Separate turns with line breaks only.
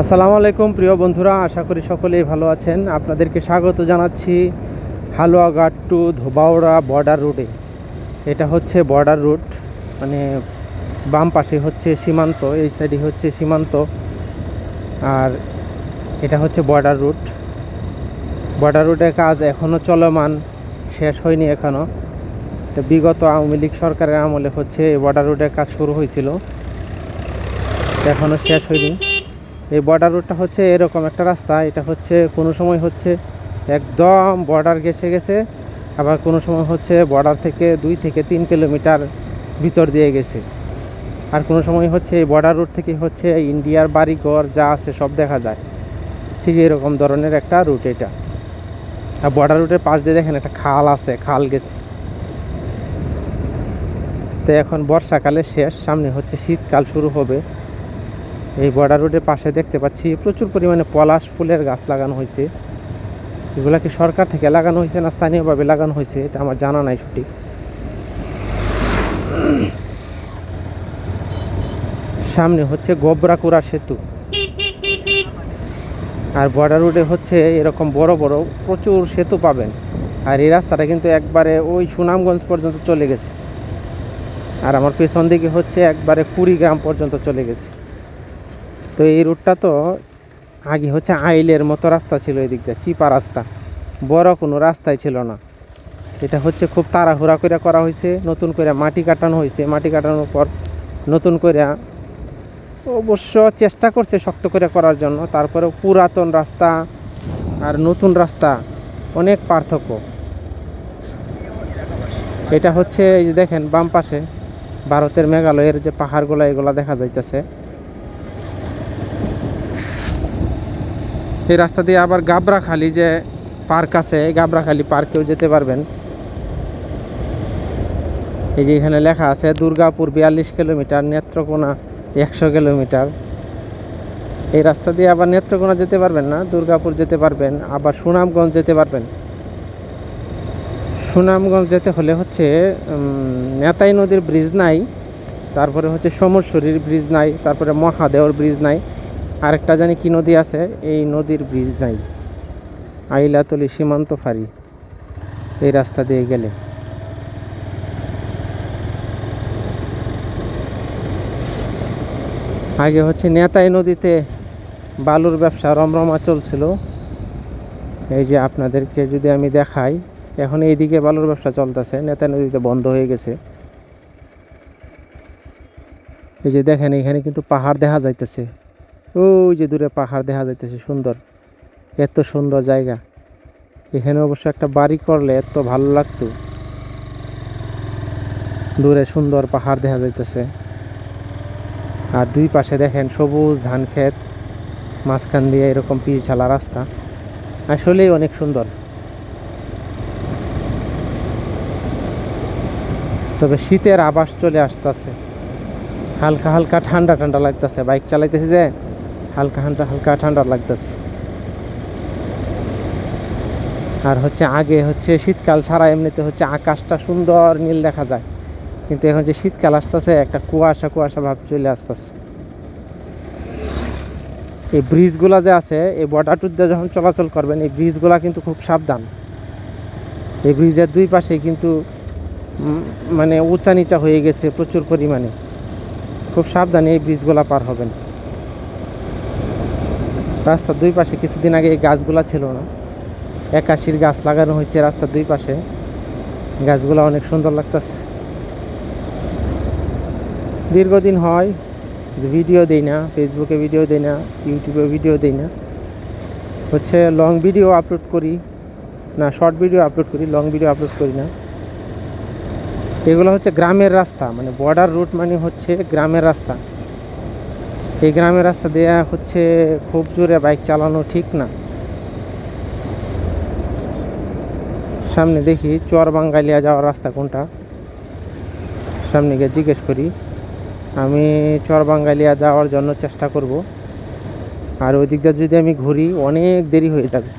আসসালামু আলাইকুম, প্রিয় বন্ধুরা, আশা করি সকলেই ভালো আছেন। আপনাদেরকে স্বাগত জানাচ্ছি হালুয়াঘাট টু ধোবাউড়া বর্ডার রুটে এটা হচ্ছে বর্ডার রুট মানে বাম পাশে হচ্ছে সীমান্ত, এই সাইডে হচ্ছে সীমান্ত, আর এটা হচ্ছে বর্ডার রুট বর্ডার রুটের কাজ এখনও চলমান, শেষ হয়নি এখনও তো বিগত আওয়ামী লীগ সরকারের আমলে হচ্ছে এই বর্ডার রুটের কাজ শুরু হয়েছিল এখনও শেষ হয়নি। এই বর্ডার রুটটা হচ্ছে এরকম একটা রাস্তা। এটা হচ্ছে কোনো সময় হচ্ছে একদম বর্ডার গেছে গেছে, আবার কোনো সময় হচ্ছে বর্ডার থেকে দুই থেকে তিন কিলোমিটার ভিতর দিয়ে গেছে। আর কোনো সময় হচ্ছে এই বর্ডার রুট থেকে হচ্ছে ইন্ডিয়ার বাড়িঘর যা আছে সব দেখা যায়। ঠিক এরকম ধরনের একটা রুট এটা। আর বর্ডার রুটের পাশ দিয়ে দেখেন একটা খাল আছে, খাল গেছে। তো এখন বর্ষাকালে শেষ, সামনে হচ্ছে শীতকাল শুরু হবে। এই বর্ডার রোডের পাশে দেখতে পাচ্ছি প্রচুর পরিমাণে পলাশ ফুলের গাছ লাগানো হয়েছে। এগুলা কি সরকার থেকে লাগানো হয়েছে না স্থানীয়ভাবে লাগানো হয়েছে? এটা আমার জানা নাই সঠিক। সামনে হচ্ছে গোবরাকুড়া সেতু। আর বর্ডার রোডে হচ্ছে এরকম বড় বড় প্রচুর সেতু পাবেন। আর এই রাস্তাটা কিন্তু একবারে ওই সুনামগঞ্জ পর্যন্ত চলে গেছে। আর আমার পেছন দিকে হচ্ছে একবারে কুড়িগ্রাম পর্যন্ত চলে গেছে। তো এই রুটটা তো আগে হচ্ছে আইলের মতো রাস্তা ছিল এই দিক দিয়ে, চিপা রাস্তা। বড় কোনো রাস্তাই ছিল না। এটা হচ্ছে খুব তাড়াহুড়া করে করা হয়েছে, নতুন করে মাটি কাটানো হয়েছে। মাটি কাটানোর পর নতুন করে অবশ্য চেষ্টা করছে শক্ত করে করার জন্য। তারপরে পুরাতন রাস্তা আর নতুন রাস্তা অনেক পার্থক্য। এটা হচ্ছে এই যে দেখেন বাম পাশে ভারতের মেঘালয়ের যে পাহাড়গুলো, এগুলা দেখা যাইতেছে। এই রাস্তা দিয়ে আবার গাবরাখালি যে পার্ক আছে গাবরাখালি পার্কেও যেতে পারবেন। এই যে এখানে লেখা আছে, দুর্গাপুর বিয়াল্লিশ কিলোমিটার, নেত্রকোনা একশো কিলোমিটার। এই রাস্তা দিয়ে আবার নেত্রকোনা যেতে পারবেন না, দুর্গাপুর যেতে পারবেন, আবার সুনামগঞ্জ যেতে পারবেন। সুনামগঞ্জ যেতে হলে হচ্ছে নেতাই নদীর ব্রিজ নাই, তারপরে হচ্ছে সমরশরীর ব্রিজ নাই, তারপরে মহাদেওর ব্রিজ নাই। আরেকটা জানি কি নদী আছে, এই নদীর ব্রিজ নাই। আইলাতলি সীমান্ত ফাঁড়ি, এই রাস্তা দিয়ে গেলে। আগে হচ্ছে নেতাই নদীতে বালুর ব্যবসা রমরমা চলছিল। এই যে আপনাদেরকে যদি আমি দেখাই, এখন এইদিকে বালুর ব্যবসা চলতেছে, নেতাই নদীতে বন্ধ হয়ে গেছে। এই যে দেখেন, এখানে কিন্তু পাহাড় দেখা যাইতেছে। ওই যে দূরে পাহাড় দেখা যাইতেছে, সুন্দর। এত সুন্দর জায়গা। এখানে অবশ্য একটা বাড়ি করলে এত ভালো লাগতো। দূরে সুন্দর পাহাড় দেখা যাইতেছে। আর দুই পাশে দেখেন সবুজ ধান ক্ষেত, মাঝখান দিয়ে এরকম পিচ ঝালা রাস্তা। আসলেই অনেক সুন্দর। তবে শীতের আবাস চলে আসতেছে। হালকা হালকা ঠান্ডা ঠান্ডা লাগতেছে। বাইক চালাইতেছি যে হালকা হালকা হালকা ঠান্ডা লাগতেছে। আর হচ্ছে আগে হচ্ছে শীতকাল ছাড়া এমনিতে হচ্ছে আকাশটা সুন্দর নীল দেখা যায়। কিন্তু এখন যে শীতকাল আসতেছে, একটা কুয়াশা কুয়াশা ভাব চলে আসতেছে। এই ব্রিজগুলা যে আছে, এই বর্ডার টুর দিয়ে যখন চলাচল করবেন, এই ব্রিজগুলা কিন্তু খুব সাবধান। এই ব্রিজের দুই পাশে কিন্তু মানে উঁচা নিচা হয়ে গেছে প্রচুর পরিমাণে। খুব সাবধানে এই ব্রিজগুলো পার হবেন। রাস্তার দুই পাশে কিছুদিন আগে এই গাছগুলো ছিল না। একাশির গাছ লাগানো হয়েছে রাস্তার দুই পাশে। গাছগুলো অনেক সুন্দর লাগতেছে। দীর্ঘদিন হয়, ভিডিও দেই না ফেসবুকে ভিডিও দেই না ইউটিউবে ভিডিও দেই না। হচ্ছে লং ভিডিও আপলোড করি, না শর্ট ভিডিও আপলোড করি লং ভিডিও আপলোড করি না। এগুলো হচ্ছে গ্রামের রাস্তা মানে বর্ডার রুট মানে হচ্ছে গ্রামের রাস্তা। এই গ্রামের রাস্তা দেয়া হচ্ছে খুব জোরে বাইক চালানো ঠিক না। সামনে দেখি চর বাঙ্গালিয়া যাওয়ার রাস্তা কোনটা? সামনে গিয়ে জিজ্ঞেস করি, আমি চর বাঙ্গালিয়া যাওয়ার জন্য চেষ্টা করব। আর ওই দিকটা যদি আমি ঘুরি, অনেক দেরি হয়ে যাবে।